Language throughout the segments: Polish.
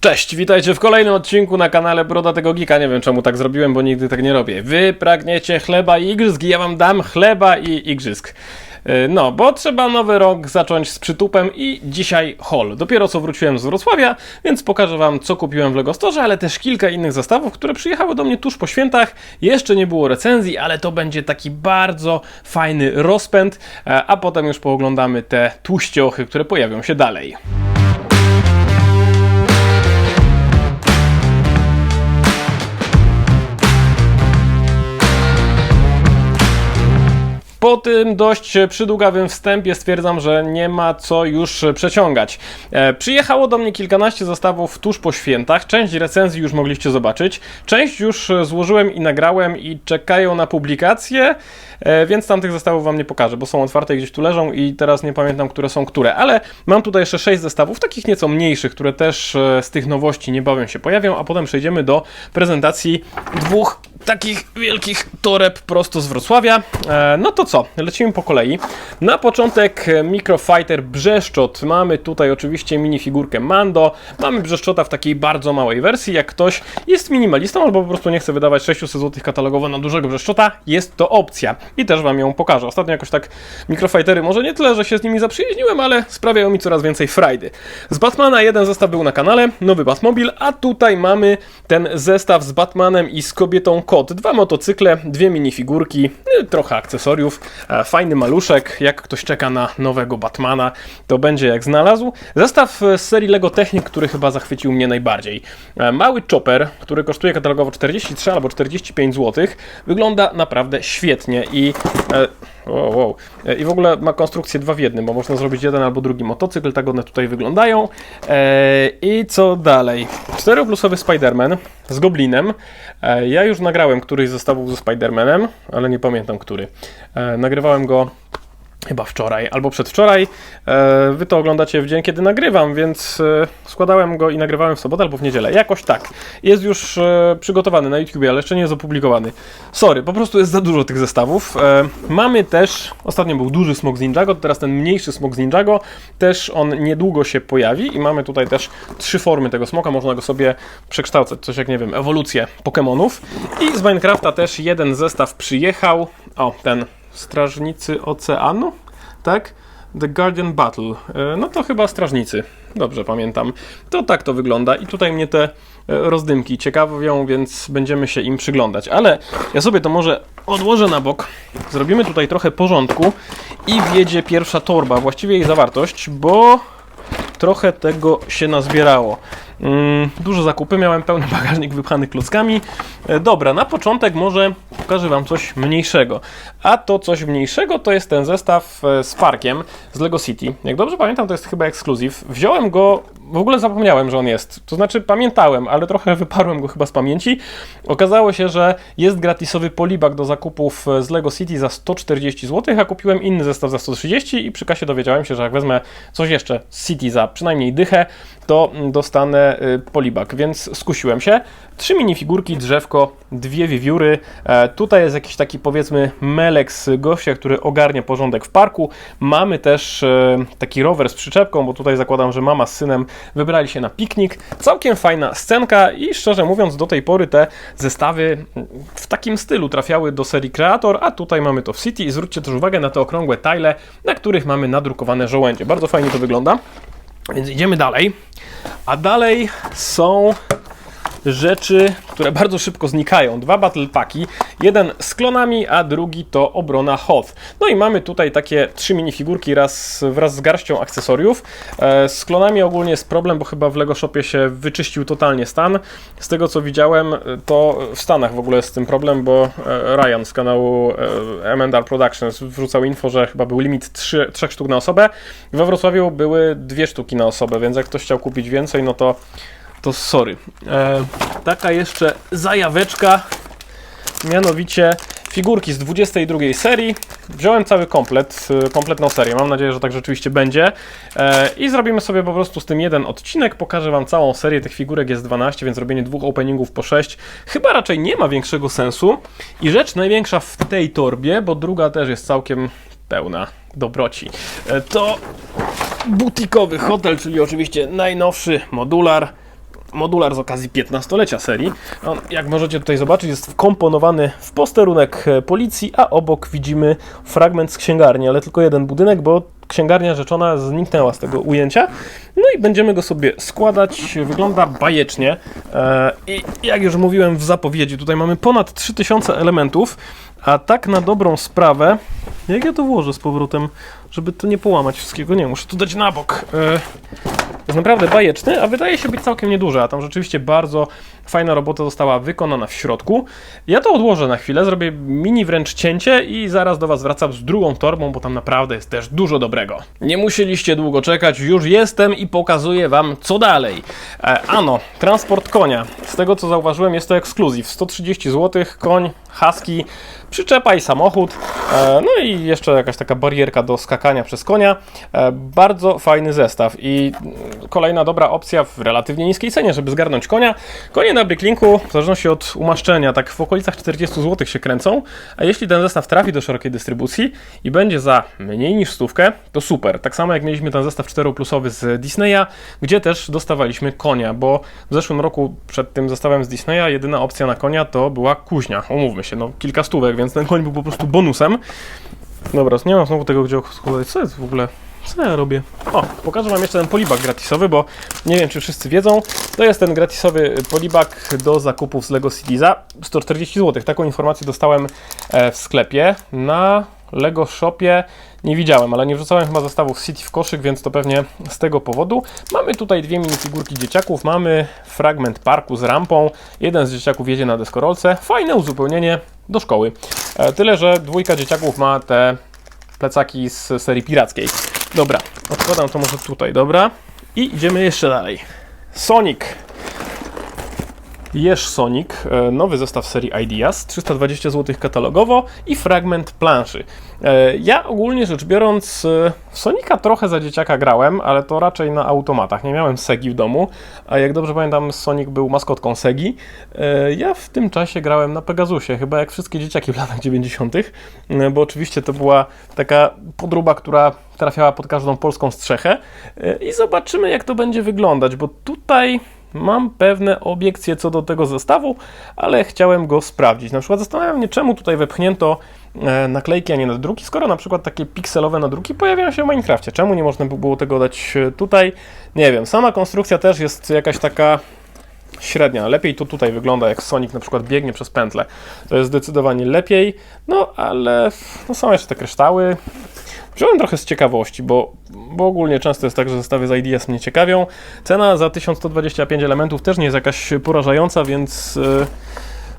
Cześć, witajcie w kolejnym odcinku na kanale Broda tego Gika. Nie wiem czemu tak zrobiłem, bo nigdy tak nie robię. Wy pragniecie chleba i igrzysk, ja wam dam chleba i igrzysk. Yy, No, bo trzeba nowy rok zacząć z przytupem i dzisiaj haul. Dopiero co wróciłem z Wrocławia, więc pokażę wam co kupiłem w Lego Store, ale też kilka innych zestawów, które przyjechały do mnie tuż po świętach. Jeszcze nie było recenzji, ale to będzie taki bardzo fajny rozpęd, e, a potem już pooglądamy te tłuściochy, które pojawią się dalej. Po tym dość przydługawym wstępie stwierdzam, że nie ma co już przeciągać. E, przyjechało do mnie kilkanaście zestawów tuż po świętach. Część recenzji już mogliście zobaczyć. Część już złożyłem i nagrałem i czekają na publikację, więc tamtych zestawów wam nie pokażę, bo są otwarte i gdzieś tu leżą i teraz nie pamiętam, które są które. Ale mam tutaj jeszcze sześć zestawów, takich nieco mniejszych, które też e, z tych nowości niebawem się pojawią, a potem przejdziemy do prezentacji dwóch takich wielkich toreb prosto z Wrocławia. E, no to co, lecimy po kolei. Na początek e, Microfighter Brzeszczot. Mamy tutaj oczywiście minifigurkę Mando. Mamy Brzeszczota w takiej bardzo małej wersji. Jak ktoś jest minimalistą albo po prostu nie chce wydawać 600 zł katalogowo na dużego Brzeszczota, jest to opcja. I też Wam ją pokażę. Ostatnio jakoś tak Microfightery, może nie tyle, że się z nimi zaprzyjaźniłem, ale sprawiają mi coraz więcej frajdy. Z Batmana jeden zestaw był na kanale, nowy Batmobil, a tutaj mamy ten zestaw z Batmanem i z kobietą Kot. Dwa motocykle, dwie minifigurki, y, trochę akcesoriów, fajny maluszek. Jak ktoś czeka na nowego Batmana, to będzie jak znalazł. Zestaw e, z serii Lego Technik, który chyba zachwycił mnie najbardziej. E, Mały chopper, który kosztuje katalogowo 43 albo 45 zł, wygląda naprawdę świetnie i e, Wow, wow. E, I w ogóle ma konstrukcję dwa w jednym, bo można zrobić jeden albo drugi motocykl, tak one tutaj wyglądają. E, I co dalej? 4-plusowy Spider-Man z Goblinem. Ja już nagrałem któryś z zestawów ze Spider-Manem, ale nie pamiętam który. Nagrywałem go chyba wczoraj albo przedwczoraj. E, Wy to oglądacie w dzień, kiedy nagrywam, więc e, składałem go i nagrywałem w sobotę albo w niedzielę. Jakoś tak. Jest już e, przygotowany na YouTube, ale jeszcze nie jest opublikowany. Sorry, po prostu jest za dużo tych zestawów. Mamy też, ostatnio był duży smok z Ninjago, teraz ten mniejszy smok z Ninjago. Też on niedługo się pojawi i mamy tutaj też trzy formy tego smoka. Można go sobie przekształcać, coś jak nie wiem, ewolucję Pokémonów. I z Minecrafta też jeden zestaw przyjechał. O, ten Strażnicy Oceanu, tak? The Guardian Battle. E, No to chyba strażnicy, dobrze pamiętam. To tak to wygląda i tutaj mnie te e, rozdymki ciekawią, więc będziemy się im przyglądać. Ale ja sobie to może odłożę na bok. Zrobimy tutaj trochę porządku i wjedzie pierwsza torba, właściwie jej zawartość, bo trochę tego się nazbierało. Mm, Duże zakupy, miałem pełny bagażnik wypchany klockami. E, Dobra, na początek może pokażę Wam coś mniejszego. A to coś mniejszego to jest ten zestaw e, z parkiem z Lego City. Jak dobrze pamiętam, to jest chyba ekskluzyw. Wziąłem go, w ogóle zapomniałem, że on jest. To znaczy pamiętałem, ale trochę wyparłem go chyba z pamięci. Okazało się, że jest gratisowy polibak do zakupów e, z Lego City za 140 zł, a kupiłem inny zestaw za 130 i przy kasie dowiedziałem się, że jak wezmę coś jeszcze z City za przynajmniej dychę, to mm, dostanę y, polibak, więc skusiłem się. Trzy minifigurki, drzewko, dwie wiewióry. E, tutaj jest jakiś taki powiedzmy Melex gościa, który ogarnia porządek w parku. Mamy też e, taki rower z przyczepką, bo tutaj zakładam, że mama z synem wybrali się na piknik. Całkiem fajna scenka i szczerze mówiąc do tej pory te zestawy w takim stylu trafiały do serii Creator, a tutaj mamy to w City i zwróćcie też uwagę na te okrągłe tile, na których mamy nadrukowane żołędzie. Bardzo fajnie to wygląda. Więc idziemy dalej. A dalej są rzeczy, które bardzo szybko znikają. Dwa battle packi, jeden z klonami, a drugi to obrona Hoth. No i mamy tutaj takie trzy minifigurki raz, wraz z garścią akcesoriów. E, z klonami ogólnie jest problem, bo chyba w Lego Shopie się wyczyścił totalnie stan. Z tego co widziałem, e, to w Stanach w ogóle jest z tym problem, bo e, Ryan z kanału M&R Productions wrzucał info, że chyba był limit 3, 3 sztuk na osobę. We Wrocławiu były dwie sztuki na osobę, więc jak ktoś chciał kupić więcej, no to to sorry. E, taka jeszcze zajaweczka, mianowicie figurki z 22 serii. Wziąłem cały komplet, e, kompletną serię. Mam nadzieję, że tak rzeczywiście będzie. E, I zrobimy sobie po prostu z tym jeden odcinek. Pokażę Wam całą serię. Tych figurek jest 12, więc robienie dwóch openingów po 6 chyba raczej nie ma większego sensu. I rzecz największa w tej torbie, bo druga też jest całkiem pełna dobroci. E, to butikowy hotel, czyli oczywiście najnowszy modular. Modular z okazji 15-lecia serii. On, jak możecie tutaj zobaczyć, jest wkomponowany w posterunek e, policji, a obok widzimy fragment z księgarni, ale tylko jeden budynek, bo księgarnia rzeczona zniknęła z tego ujęcia. No i będziemy go sobie składać. Wygląda bajecznie. E, I jak już mówiłem w zapowiedzi, tutaj mamy ponad 3000 elementów, a tak na dobrą sprawę, jak ja to włożę z powrotem, żeby to nie połamać wszystkiego? Nie, muszę to dać na bok. Jest naprawdę bajeczny, a wydaje się być całkiem nieduży, a tam rzeczywiście bardzo fajna robota została wykonana w środku. Ja to odłożę na chwilę, zrobię mini wręcz cięcie i zaraz do Was wracam z drugą torbą, bo tam naprawdę jest też dużo dobrego. Nie musieliście długo czekać, już jestem i pokazuję Wam co dalej. E, ano, transport konia. Z tego co zauważyłem jest to ekskluzyw. 130 zł, koń, husky, przyczepa i samochód. E, no i jeszcze jakaś taka barierka do skakania przez konia. E, bardzo fajny zestaw i kolejna dobra opcja w relatywnie niskiej cenie, żeby zgarnąć konia. Konie na Bricklinku, w zależności od umaszczenia, tak w okolicach 40 zł się kręcą, a jeśli ten zestaw trafi do szerokiej dystrybucji i będzie za mniej niż stówkę, to super. Tak samo jak mieliśmy ten zestaw 4-plusowy z Disneya, gdzie też dostawaliśmy konia, bo w zeszłym roku przed tym zestawem z Disneya jedyna opcja na konia to była kuźnia. Umówmy się, no kilka stówek, więc ten koń był po prostu bonusem. Dobra, nie mam znowu tego, gdzie schować. Co jest w ogóle? Co ja robię? O, pokażę Wam jeszcze ten polibak gratisowy, bo nie wiem, czy wszyscy wiedzą. To jest ten gratisowy polibak do zakupów z Lego Cityza. 140 zł. Taką informację dostałem e, w sklepie. Na Lego Shopie nie widziałem, ale nie wrzucałem chyba zestawów City w koszyk, więc to pewnie z tego powodu. Mamy tutaj dwie minifigurki dzieciaków, mamy fragment parku z rampą. Jeden z dzieciaków jedzie na deskorolce. Fajne uzupełnienie do szkoły. E, tyle, że dwójka dzieciaków ma te plecaki z serii pirackiej. Dobra, odkładam to może tutaj, dobra. I idziemy jeszcze dalej. Sonic. Jesz Sonic, e, nowy zestaw serii Ideas, 320 zł katalogowo i fragment planszy. E, ja ogólnie rzecz biorąc e, Sonika trochę za dzieciaka grałem, ale to raczej na automatach. Nie miałem Segi w domu, a jak dobrze pamiętam Sonic był maskotką Segi. Ja w tym czasie grałem na Pegasusie, chyba jak wszystkie dzieciaki w latach 90., bo oczywiście to była taka podróba, która trafiała pod każdą polską strzechę i zobaczymy jak to będzie wyglądać, bo tutaj Mam pewne obiekcje co do tego zestawu, ale chciałem go sprawdzić. Na przykład zastanawiam się, czemu tutaj wepchnięto e, naklejki, a nie nadruki, skoro na przykład takie pikselowe nadruki pojawiają się w Minecrafcie. Czemu nie można by było tego dać e, tutaj? Nie wiem. Sama konstrukcja też jest jakaś taka średnia. Lepiej to tutaj wygląda, jak Sonic na przykład biegnie przez pętlę. To jest zdecydowanie lepiej, no ale no, są jeszcze te kryształy. Wziąłem trochę z ciekawości, bo, bo ogólnie często jest tak, że zestawy z IDS mnie ciekawią. Cena za 1125 elementów też nie jest jakaś porażająca, więc yy,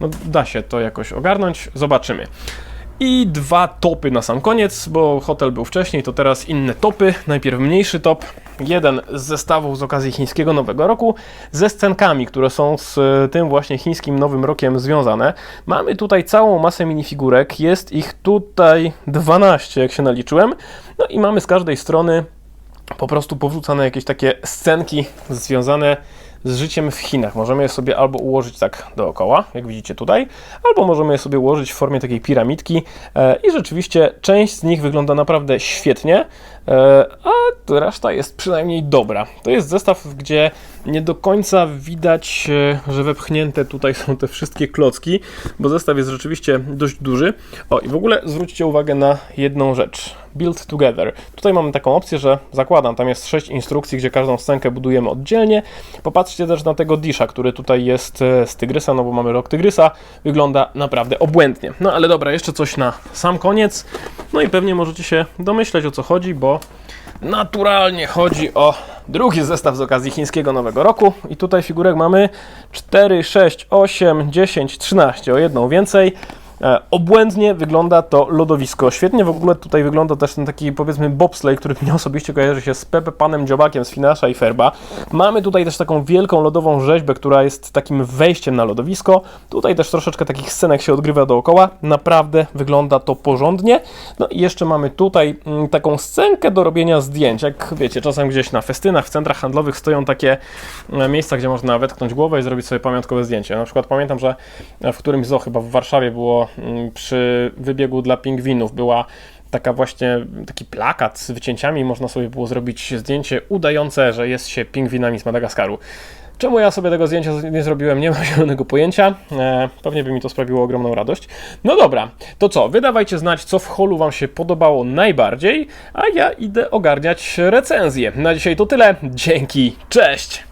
no, da się to jakoś ogarnąć. Zobaczymy. I dwa topy na sam koniec, bo hotel był wcześniej, to teraz inne topy. Najpierw mniejszy top, jeden z zestawów z okazji chińskiego Nowego Roku, ze scenkami, które są z tym właśnie chińskim Nowym Rokiem związane. Mamy tutaj całą masę minifigurek, jest ich tutaj 12, jak się naliczyłem. No i mamy z każdej strony po prostu powrzucane jakieś takie scenki związane z życiem w Chinach. Możemy je sobie albo ułożyć tak dookoła, jak widzicie tutaj, albo możemy je sobie ułożyć w formie takiej piramidki e, i rzeczywiście część z nich wygląda naprawdę świetnie, e, a reszta jest przynajmniej dobra. To jest zestaw, gdzie nie do końca widać, e, że wepchnięte tutaj są te wszystkie klocki, bo zestaw jest rzeczywiście dość duży. O i w ogóle zwróćcie uwagę na jedną rzecz. Build Together. Tutaj mamy taką opcję, że zakładam, tam jest 6 instrukcji, gdzie każdą scenkę budujemy oddzielnie. Popatrzcie też na tego disha, który tutaj jest e, z tygrysa, no bo mamy rok tygrysa. Wygląda naprawdę obłędnie. No ale dobra, jeszcze coś na sam koniec. No i pewnie możecie się domyśleć o co chodzi, bo naturalnie chodzi o drugi zestaw z okazji chińskiego Nowego Roku. I tutaj figurek mamy 4, 6, 8, 10, 13, o jedną więcej. E, obłędnie wygląda to lodowisko. Świetnie w ogóle tutaj wygląda też ten taki powiedzmy bobsleigh, który mnie osobiście kojarzy się z Pepe Panem Dziobakiem z Finasza i Ferba. Mamy tutaj też taką wielką lodową rzeźbę, która jest takim wejściem na lodowisko. Tutaj też troszeczkę takich scenek się odgrywa dookoła. Naprawdę wygląda to porządnie. No i jeszcze mamy tutaj mm, taką scenkę do robienia zdjęć. Jak wiecie, czasem gdzieś na festynach, w centrach handlowych stoją takie e, miejsca, gdzie można wetknąć głowę i zrobić sobie pamiątkowe zdjęcie. Na przykład pamiętam, że w którymś zoo chyba w Warszawie było przy wybiegu dla pingwinów była taka właśnie taki plakat z wycięciami, można sobie było zrobić zdjęcie udające, że jest się pingwinami z Madagaskaru. Czemu ja sobie tego zdjęcia nie zrobiłem, nie mam zielonego pojęcia. E, pewnie by mi to sprawiło ogromną radość. No dobra, to co? Wydawajcie znać, co w holu Wam się podobało najbardziej, a ja idę ogarniać recenzję. Na dzisiaj to tyle. Dzięki, cześć!